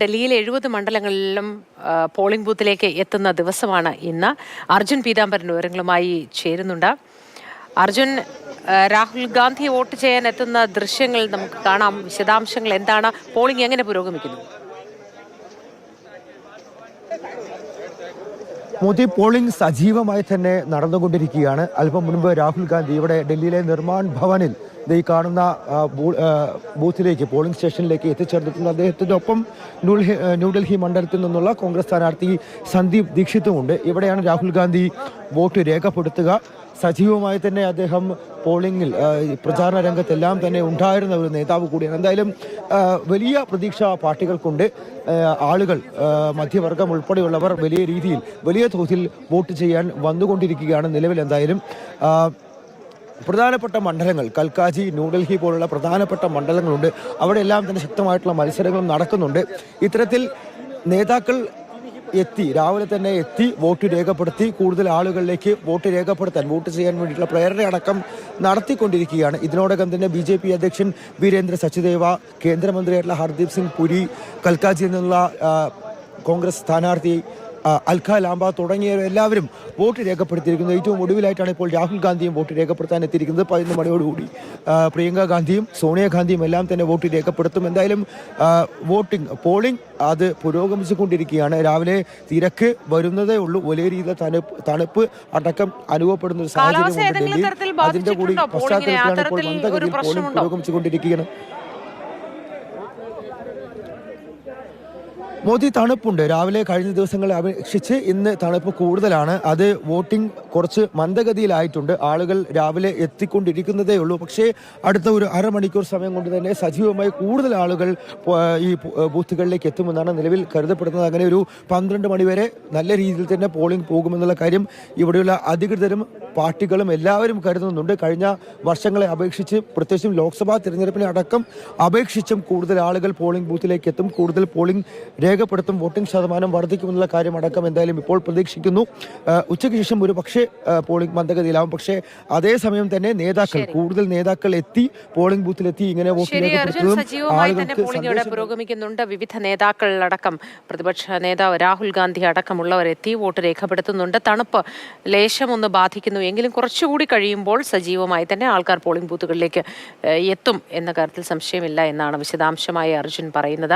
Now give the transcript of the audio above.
ഡൽഹിയിലെ എഴുപത് മണ്ഡലങ്ങളിലും പോളിംഗ് ബൂത്തിലേക്ക് എത്തുന്ന ദിവസമാണ് ഇന്ന്. അർജുൻ പീതാംബരൻ വിവരങ്ങളുമായി ചേരുന്നുണ്ട്. അർജുൻ രാഹുൽ ഗാന്ധി വോട്ട് ചെയ്യാൻ എത്തുന്ന ദൃശ്യങ്ങൾ നമുക്ക് കാണാം. വിശദാംശങ്ങൾ എന്താണ്? പോളിംഗ് എങ്ങനെ പുരോഗമിക്കുന്നു? മോദി പോളിംഗ് സജീവമായി തന്നെ നടന്നുകൊണ്ടിരിക്കുകയാണ്. അല്പം മുൻപ് രാഹുൽ ഗാന്ധി ഇവിടെ ഡൽഹിയിലെ നിർമ്മാൺ ഭവനിൽ ഈ കാണുന്ന ബൂത്തിലേക്ക് പോളിംഗ് സ്റ്റേഷനിലേക്ക് എത്തിച്ചേർന്നിട്ടുണ്ട്. അദ്ദേഹത്തിന്റെ ഒപ്പം ന്യൂഡൽഹി ന്യൂഡൽഹി മണ്ഡലത്തിൽ നിന്നുള്ള കോൺഗ്രസ് സ്ഥാനാർത്ഥി സന്ദീപ് ദീക്ഷിത്തുമുണ്ട്. ഇവിടെയാണ് രാഹുൽ ഗാന്ധി വോട്ട് രേഖപ്പെടുത്തുക. സജീവമായി തന്നെ അദ്ദേഹം പോളിംഗിൽ പ്രചാരണ രംഗത്തെല്ലാം തന്നെ ഉണ്ടായിരുന്ന ഒരു നേതാവ് കൂടിയാണ്. എന്തായാലും വലിയ പ്രതീക്ഷ പാർട്ടികൾക്കുണ്ട്. ആളുകൾ മധ്യവർഗം ഉൾപ്പെടെയുള്ളവർ വലിയ രീതിയിൽ വലിയ തോതിൽ വോട്ട് ചെയ്യാൻ വന്നുകൊണ്ടിരിക്കുകയാണ് നിലവിൽ എന്തായാലും. പ്രധാനപ്പെട്ട മണ്ഡലങ്ങൾ കൽക്കാജി ന്യൂഡൽഹി പോലുള്ള പ്രധാനപ്പെട്ട മണ്ഡലങ്ങളുണ്ട്. അവിടെയെല്ലാം തന്നെ ശക്തമായിട്ടുള്ള മത്സരങ്ങളും നടക്കുന്നുണ്ട്. ഇത്തരത്തിൽ നേതാക്കൾ എത്തി. രാവിലെ തന്നെ എത്തി വോട്ട് രേഖപ്പെടുത്തി കൂടുതൽ ആളുകളിലേക്ക് വോട്ട് രേഖപ്പെടുത്താൻ വോട്ട് ചെയ്യാൻ വേണ്ടിയിട്ടുള്ള പ്രേരണ അടക്കം നടത്തിക്കൊണ്ടിരിക്കുകയാണ്. ഇതിനോടകം തന്നെ ബി ജെ പി അധ്യക്ഷൻ വീരേന്ദ്ര സച്ചിദേവ കേന്ദ്രമന്ത്രിയായിട്ടുള്ള ഹർദീപ് സിംഗ് പുരി കൽക്കാജിയിൽ നിന്നുള്ള കോൺഗ്രസ് സ്ഥാനാർത്ഥി അൽഖ ലാംബ തുടങ്ങിയവരെല്ലാവരും വോട്ട് രേഖപ്പെടുത്തിയിരിക്കുന്നത് ഏറ്റവും ഒടുവിലായിട്ടാണ് ഇപ്പോൾ രാഹുൽ ഗാന്ധിയും വോട്ട് രേഖപ്പെടുത്താൻ എത്തിയിരിക്കുന്നത്. പതിനൊന്ന് മണിയോടുകൂടി. പ്രിയങ്ക ഗാന്ധിയും സോണിയാഗാന്ധിയും എല്ലാം തന്നെ വോട്ട് രേഖപ്പെടുത്തും. എന്തായാലും വോട്ടിംഗ് പോളിംഗ് അത് പുരോഗമിച്ചുകൊണ്ടിരിക്കുകയാണ്. രാവിലെ തിരക്ക് വരുന്നതേ ഉള്ളൂ. വലിയ രീതിയിലെ തണുപ്പ് തണുപ്പ് അടക്കം അനുഭവപ്പെടുന്ന ഒരു സാഹചര്യം അതിന്റെ കൂടി പശ്ചാത്തലത്തിലാണ് ഇപ്പോൾ മന്ദഗതിയിൽ പോളിംഗ്? പുരോഗമിച്ചുകൊണ്ടിരിക്കുകയാണ്. മോദി തണുപ്പുണ്ട്. രാവിലെ കഴിഞ്ഞ ദിവസങ്ങളെ അപേക്ഷിച്ച് ഇന്ന് തണുപ്പ് കൂടുതലാണ്. അത് വോട്ടിംഗ് കുറച്ച് മന്ദഗതിയിലായിട്ടുണ്ട്. ആളുകൾ രാവിലെ എത്തിക്കൊണ്ടിരിക്കുന്നതേ ഉള്ളൂ. പക്ഷേ അടുത്ത ഒരു അരമണിക്കൂർ സമയം കൊണ്ട് തന്നെ സജീവമായി കൂടുതൽ ആളുകൾ ഈ ബൂത്തുകളിലേക്ക് എത്തുമെന്നാണ് നിലവിൽ കരുതപ്പെടുന്നത്. അങ്ങനെ ഒരു പന്ത്രണ്ട് മണിവരെ നല്ല രീതിയിൽ തന്നെ പോളിംഗ് പോകുമെന്നുള്ള കാര്യം ഇവിടെയുള്ള അധികൃതരും പാർട്ടികളും എല്ലാവരും കരുതുന്നുണ്ട്. കഴിഞ്ഞ വർഷങ്ങളെ അപേക്ഷിച്ച് പ്രത്യേകിച്ചും ലോക്സഭാ തിരഞ്ഞെടുപ്പിനെ അടക്കം അപേക്ഷിച്ചും കൂടുതൽ ആളുകൾ പോളിംഗ് ബൂത്തിലേക്ക് എത്തും. കൂടുതൽ പോളിംഗ് രേഖപ്പെടുത്തും. വോട്ടിംഗ് ശതമാനം വർദ്ധിക്കുമെന്നുള്ള കാര്യം അടക്കം എന്തായാലും ഇപ്പോൾ പ്രതീക്ഷിക്കുന്നു. ഉച്ചയ്ക്ക് ശേഷം ഒരു പക്ഷേ പോളിംഗ് മന്ദഗതിയിലാവും. പക്ഷേ അതേസമയം തന്നെ നേതാക്കൾ കൂടുതൽ നേതാക്കൾ എത്തി പോളിംഗ് ബൂത്തിലെത്തി ഇങ്ങനെ വോട്ട് പുരോഗമിക്കുന്നുണ്ട്. വിവിധ നേതാക്കളടക്കം പ്രതിപക്ഷ നേതാവ് രാഹുൽ ഗാന്ധി അടക്കമുള്ളവരെത്തി വോട്ട് രേഖപ്പെടുത്തുന്നുണ്ട്. തണുപ്പ് ലേശമൊന്ന് ബാധിക്കുന്നു എങ്കിലും കുറച്ചുകൂടി കഴിയുമ്പോൾ സജീവമായി തന്നെ ആൾക്കാർ പോളിംഗ് ബൂത്തുകളിലേക്ക് എത്തും എന്ന കാര്യത്തിൽ സംശയമില്ല എന്നാണ് വിശദാംശമായി അർജുൻ പറയുന്നത്.